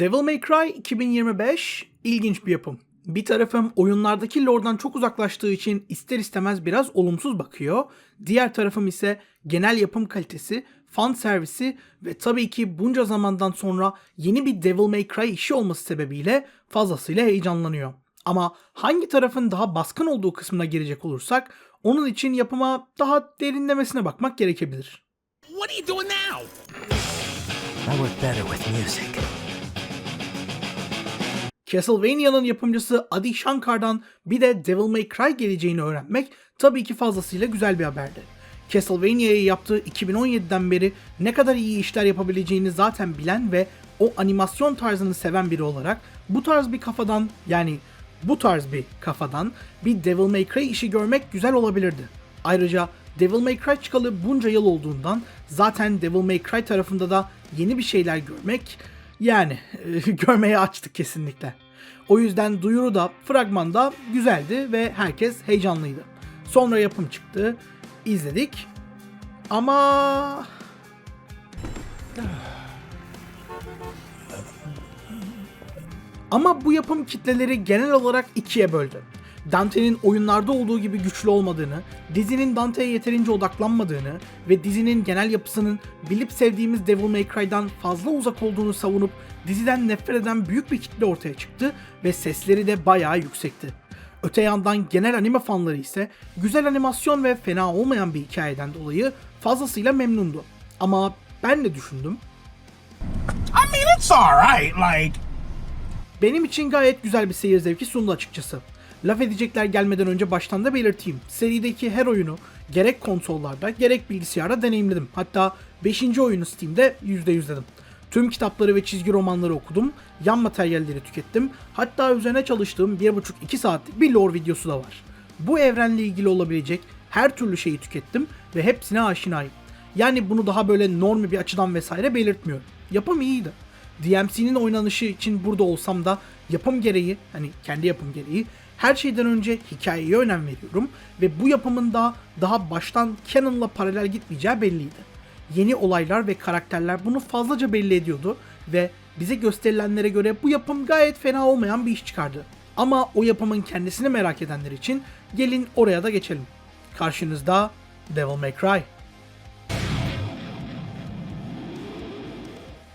Devil May Cry 2025 ilginç bir yapım. Bir tarafım oyunlardaki lore'dan çok uzaklaştığı için ister istemez biraz olumsuz bakıyor. Diğer tarafım ise genel yapım kalitesi, fan servisi ve tabii ki bunca zamandan sonra yeni bir Devil May Cry işi olması sebebiyle fazlasıyla heyecanlanıyor. Ama hangi tarafın daha baskın olduğu kısmına girecek olursak onun için yapıma daha derinlemesine bakmak gerekebilir. What are you doing now? I work better with music. Castlevania'nın yapımcısı Adi Shankar'dan bir de Devil May Cry geleceğini öğrenmek tabii ki fazlasıyla güzel bir haberdi. Castlevania'yı yaptığı 2017'den beri ne kadar iyi işler yapabileceğini zaten bilen ve o animasyon tarzını seven biri olarak bu tarz bir kafadan yani bu tarz bir kafadan bir Devil May Cry işi görmek güzel olabilirdi. Ayrıca Devil May Cry çıkalı bunca yıl olduğundan zaten Devil May Cry tarafında da yeni bir şeyler görmek yani görmeye açtık kesinlikle. O yüzden duyuru da fragman da güzeldi ve herkes heyecanlıydı. Sonra yapım çıktı, izledik ama Ama bu yapım kitleleri genel olarak ikiye böldü. Dante'nin oyunlarda olduğu gibi güçlü olmadığını, dizinin Dante'ye yeterince odaklanmadığını ve dizinin genel yapısının bilip sevdiğimiz Devil May Cry'dan fazla uzak olduğunu savunup diziden nefret eden büyük bir kitle ortaya çıktı ve sesleri de bayağı yüksekti. Öte yandan genel anime fanları ise güzel animasyon ve fena olmayan bir hikayeden dolayı fazlasıyla memnundu. Ama ben de düşündüm, I mean, it's alright, like. Benim için gayet güzel bir seyir zevki sundu açıkçası. Laf edecekler gelmeden önce baştan da belirteyim. Serideki her oyunu gerek konsollarda gerek bilgisayarda deneyimledim. Hatta 5. oyunu Steam'de %100'ledim. Tüm kitapları ve çizgi romanları okudum, yan materyalleri tükettim. Hatta üzerine çalıştığım 1,5-2 saatlik bir lore videosu da var. Bu evrenle ilgili olabilecek her türlü şeyi tükettim ve hepsine aşinayım. Yani bunu daha böyle normi bir açıdan vesaire belirtmiyorum. Yapım iyiydi. DMC'nin oynanışı için burada olsam da yapım gereği, hani kendi yapım gereği her şeyden önce hikayeye önem veriyorum ve bu yapımın da daha baştan canon'la paralel gitmeyeceği belliydi. Yeni olaylar ve karakterler bunu fazlaca belli ediyordu ve bize gösterilenlere göre bu yapım gayet fena olmayan bir iş çıkardı. Ama o yapımın kendisini merak edenler için gelin oraya da geçelim. Karşınızda Devil May Cry.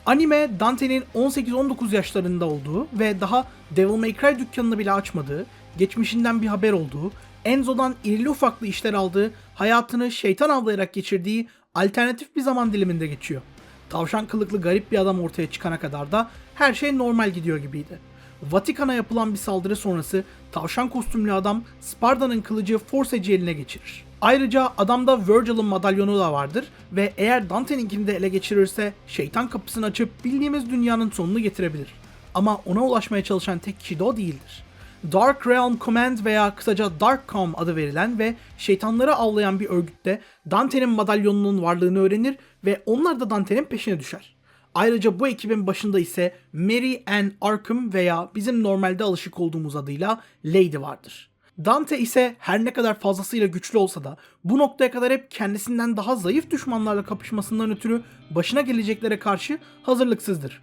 Anime Dante'nin 18-19 yaşlarında olduğu ve daha Devil May Cry dükkanını bile açmadığı, geçmişinden bir haber olduğu, Enzo'dan irili ufaklı işler aldığı, hayatını şeytan avlayarak geçirdiği alternatif bir zaman diliminde geçiyor. Tavşan kılıklı garip bir adam ortaya çıkana kadar da her şey normal gidiyor gibiydi. Vatikan'a yapılan bir saldırı sonrası tavşan kostümlü adam Sparta'nın kılıcı Forseci eline geçirir. Ayrıca adamda Virgil'ın madalyonu da vardır ve eğer Dante'ninkini de ele geçirirse şeytan kapısını açıp bildiğimiz dünyanın sonunu getirebilir. Ama ona ulaşmaya çalışan tek kişi de o değildir. Dark Realm Command veya kısaca Darkcom adı verilen ve şeytanları avlayan bir örgütte Dante'nin madalyonunun varlığını öğrenir ve onlar da Dante'nin peşine düşer. Ayrıca bu ekibin başında ise Mary Ann Arkham veya bizim normalde alışık olduğumuz adıyla Lady vardır. Dante ise her ne kadar fazlasıyla güçlü olsa da bu noktaya kadar hep kendisinden daha zayıf düşmanlarla kapışmasından ötürü başına geleceklere karşı hazırlıksızdır.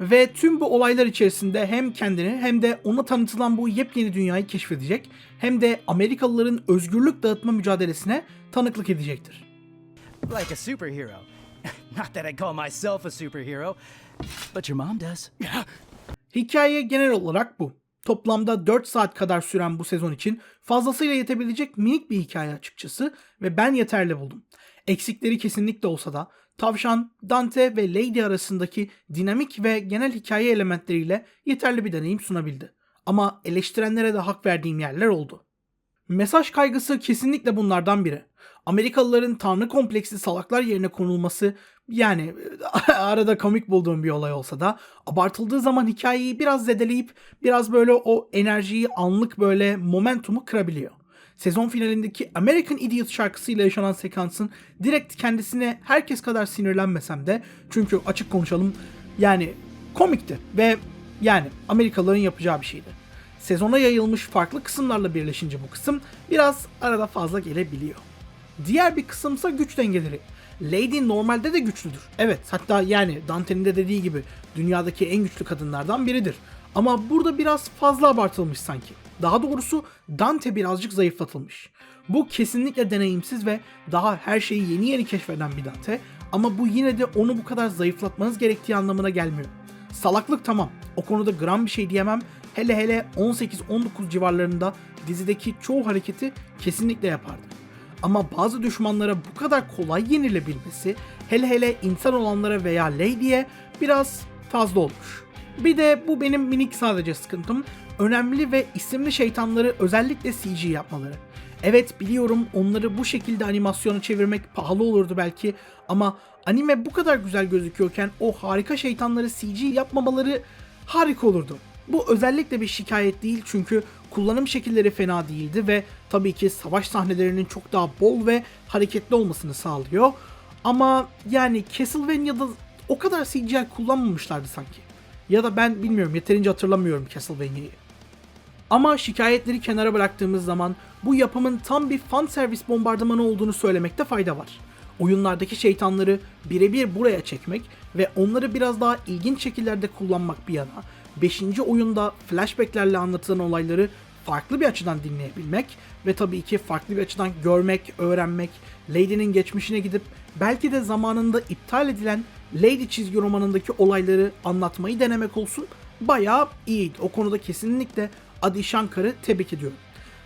Ve tüm bu olaylar içerisinde hem kendini hem de ona tanıtılan bu yepyeni dünyayı keşfedecek hem de Amerikalıların özgürlük dağıtma mücadelesine tanıklık edecektir. Like a superhero. Not that I call myself a superhero, but your mom does. Hikaye genel olarak bu. Toplamda 4 saat kadar süren bu sezon için fazlasıyla yetebilecek minik bir hikaye açıkçası ve ben yeterli buldum. Eksikleri kesinlikle olsa da Tavşan, Dante ve Lady arasındaki dinamik ve genel hikaye elementleriyle yeterli bir deneyim sunabildi. Ama eleştirenlere de hak verdiğim yerler oldu. Mesaj kaygısı kesinlikle bunlardan biri. Amerikalıların tanrı kompleksli salaklar yerine konulması yani arada komik bulduğum bir olay olsa da abartıldığı zaman hikayeyi biraz zedeleyip biraz böyle o enerjiyi anlık böyle momentumu kırabiliyor. Sezon finalindeki American Idiot şarkısıyla yaşanan sekansın direkt kendisine herkes kadar sinirlenmesem de çünkü açık konuşalım yani komikti ve yani Amerikalıların yapacağı bir şeydi. Sezona yayılmış farklı kısımlarla birleşince bu kısım biraz arada fazla gelebiliyor. Diğer bir kısımsa güç dengeleri. Lady normalde de güçlüdür. Evet hatta yani Dante'nin de dediği gibi dünyadaki en güçlü kadınlardan biridir. Ama burada biraz fazla abartılmış sanki. Daha doğrusu Dante birazcık zayıflatılmış. Bu kesinlikle deneyimsiz ve daha her şeyi yeni yeni keşfeden bir Dante ama bu yine de onu bu kadar zayıflatmanız gerektiği anlamına gelmiyor. Salaklık tamam. O konuda gram bir şey diyemem. Hele hele 18-19 civarlarında dizideki çoğu hareketi kesinlikle yapardı. Ama bazı düşmanlara bu kadar kolay yenilebilmesi hele hele insan olanlara veya Lady'ye biraz fazla olmuş. Bir de bu benim minik sadece sıkıntım. Önemli ve isimli şeytanları özellikle CG yapmaları. Evet biliyorum onları bu şekilde animasyona çevirmek pahalı olurdu belki ama anime bu kadar güzel gözüküyorken o harika şeytanları CG yapmamaları harika olurdu. Bu özellikle bir şikayet değil çünkü kullanım şekilleri fena değildi ve tabii ki savaş sahnelerinin çok daha bol ve hareketli olmasını sağlıyor. Ama yani Castlevania'da o kadar CGI kullanmamışlardı sanki. Ya da ben bilmiyorum yeterince hatırlamıyorum Castlevania'yı. Ama şikayetleri kenara bıraktığımız zaman bu yapımın tam bir fan servis bombardımanı olduğunu söylemekte fayda var. Oyunlardaki şeytanları birebir buraya çekmek ve onları biraz daha ilginç şekillerde kullanmak bir yana, 5. oyunda flashbacklerle anlatılan olayları farklı bir açıdan dinleyebilmek ve tabii ki farklı bir açıdan görmek, öğrenmek, Lady'nin geçmişine gidip belki de zamanında iptal edilen Lady çizgi romanındaki olayları anlatmayı denemek olsun bayağı iyiydi. O konuda kesinlikle Adi Shankar'ı tebrik ediyorum.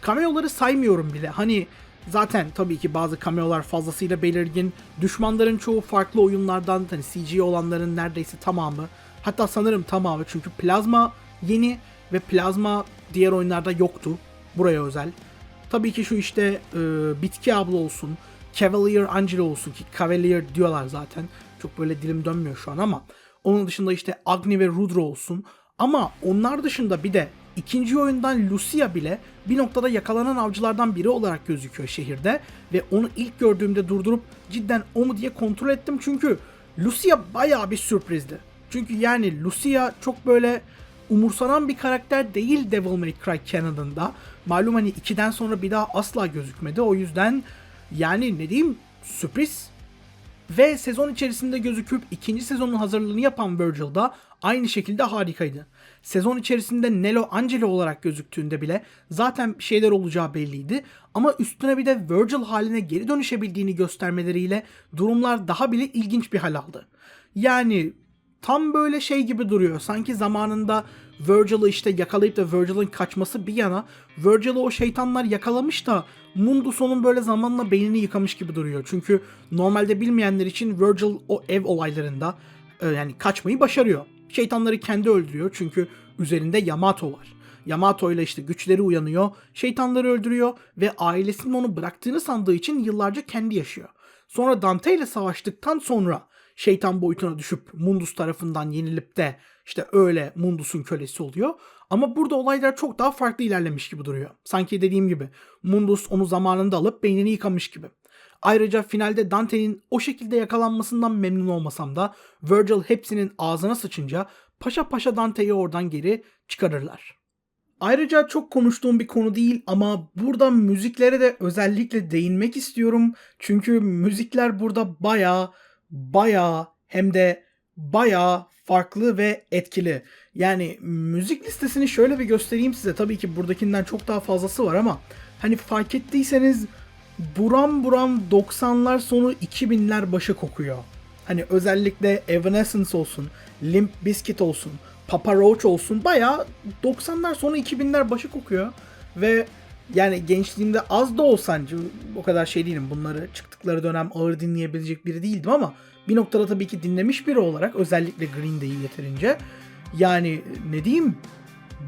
Cameo'ları saymıyorum bile. Hani zaten tabii ki bazı cameo'lar fazlasıyla belirgin. Düşmanların çoğu farklı oyunlardan hani CG olanların neredeyse tamamı. Hatta sanırım tamamı çünkü Plazma yeni ve Plazma diğer oyunlarda yoktu. Buraya özel. Tabii ki şu işte e, Bitki abla olsun, Cavalier Angelo olsun ki Cavalier diyorlar zaten. Çok böyle dilim dönmüyor şu an ama onun dışında işte Agni ve Rudra olsun. Ama onlar dışında bir de ikinci oyundan Lucia bile bir noktada yakalanan avcılardan biri olarak gözüküyor şehirde ve onu ilk gördüğümde durdurup cidden o mu diye kontrol ettim çünkü Lucia bayağı bir sürprizdi. Çünkü yani Lucia çok böyle umursanan bir karakter değil Devil May Cry canonında. Malum hani 2'den sonra bir daha asla gözükmedi. O yüzden yani ne diyeyim sürpriz. Ve sezon içerisinde gözüküp ikinci sezonun hazırlığını yapan Virgil da aynı şekilde harikaydı. Sezon içerisinde Nelo Angelo olarak gözüktüğünde bile zaten şeyler olacağı belliydi. Ama üstüne bir de Virgil haline geri dönüşebildiğini göstermeleriyle durumlar daha bile ilginç bir hal aldı. Yani tam böyle şey gibi duruyor. Sanki zamanında Virgil'ı işte yakalayıp da Virgil'ın kaçması bir yana Virgil'ı o şeytanlar yakalamış da Mundus onun böyle zamanla beynini yıkamış gibi duruyor. Çünkü normalde bilmeyenler için Virgil o ev olaylarında e, yani kaçmayı başarıyor. Şeytanları kendi öldürüyor çünkü üzerinde Yamato var. Yamato ile işte güçleri uyanıyor, şeytanları öldürüyor ve ailesinin onu bıraktığını sandığı için yıllarca kendi yaşıyor. Sonra Dante ile savaştıktan sonra şeytan boyutuna düşüp Mundus tarafından yenilip de işte öyle Mundus'un kölesi oluyor. Ama burada olaylar çok daha farklı ilerlemiş gibi duruyor. Sanki dediğim gibi Mundus onu zamanında alıp beynini yıkamış gibi. Ayrıca finalde Dante'nin o şekilde yakalanmasından memnun olmasam da Virgil hepsinin ağzına sıçınca paşa paşa Dante'yi oradan geri çıkarırlar. Ayrıca çok konuştuğum bir konu değil ama burada müziklere de özellikle değinmek istiyorum. Çünkü müzikler burada baya baya hem de baya farklı ve etkili. Yani müzik listesini şöyle bir göstereyim size. Tabii ki buradakinden çok daha fazlası var ama hani fark ettiyseniz buram buram 90'lar sonu 2000'ler başı kokuyor. Hani özellikle Evanescence olsun, Limp Bizkit olsun, Papa Roach olsun bayağı 90'lar sonu 2000'ler başı kokuyor. Ve yani gençliğimde az da olsan o kadar şey değilim. Bunları çıktıkları dönem ağır dinleyebilecek biri değildim ama bir noktada tabii ki dinlemiş biri olarak özellikle Green Day'i yeterince yani ne diyeyim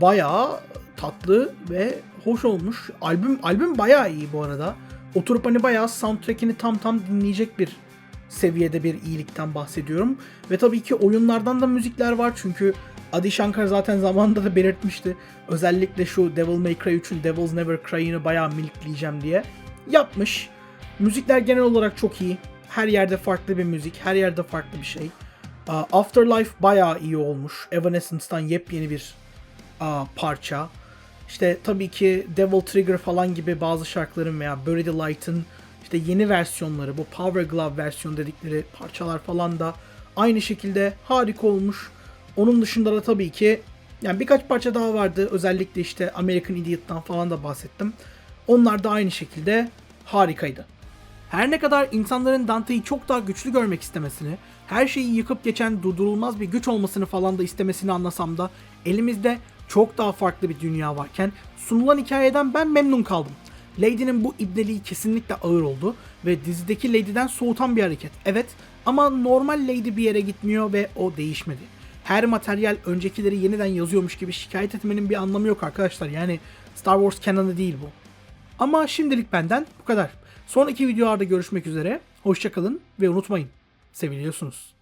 bayağı tatlı ve hoş olmuş. Albüm albüm bayağı iyi bu arada. Oturup hani bayağı soundtrack'ini tam tam dinleyecek bir seviyede bir iyilikten bahsediyorum. Ve tabii ki oyunlardan da müzikler var çünkü Adi Shankar zaten zamanında da belirtmişti. Özellikle şu Devil May Cry 3'ün Devil's Never Cry'ını bayağı milikleyeceğim diye. Yapmış. Müzikler genel olarak çok iyi. Her yerde farklı bir müzik, her yerde farklı bir şey. Afterlife bayağı iyi olmuş. Evanescence'dan yepyeni bir parça. İşte tabii ki Devil Trigger falan gibi bazı şarkıların veya the Light'ın işte yeni versiyonları bu Power Glove versiyon dedikleri parçalar falan da aynı şekilde harika olmuş. Onun dışında da tabii ki yani birkaç parça daha vardı. Özellikle işte American Idiot'tan falan da bahsettim. Onlar da aynı şekilde harikaydı. Her ne kadar insanların Dante'yi çok daha güçlü görmek istemesini, her şeyi yıkıp geçen durdurulmaz bir güç olmasını falan da istemesini anlasam da elimizde çok daha farklı bir dünya varken sunulan hikayeden ben memnun kaldım. Lady'nin bu ibneliği kesinlikle ağır oldu ve dizideki Lady'den soğutan bir hareket. Evet ama normal Lady bir yere gitmiyor ve o değişmedi. Her materyal öncekileri yeniden yazıyormuş gibi şikayet etmenin bir anlamı yok arkadaşlar. Yani Star Wars canonu değil bu. Ama şimdilik benden bu kadar. Sonraki videolarda görüşmek üzere. Hoşçakalın ve unutmayın. Seviliyorsunuz.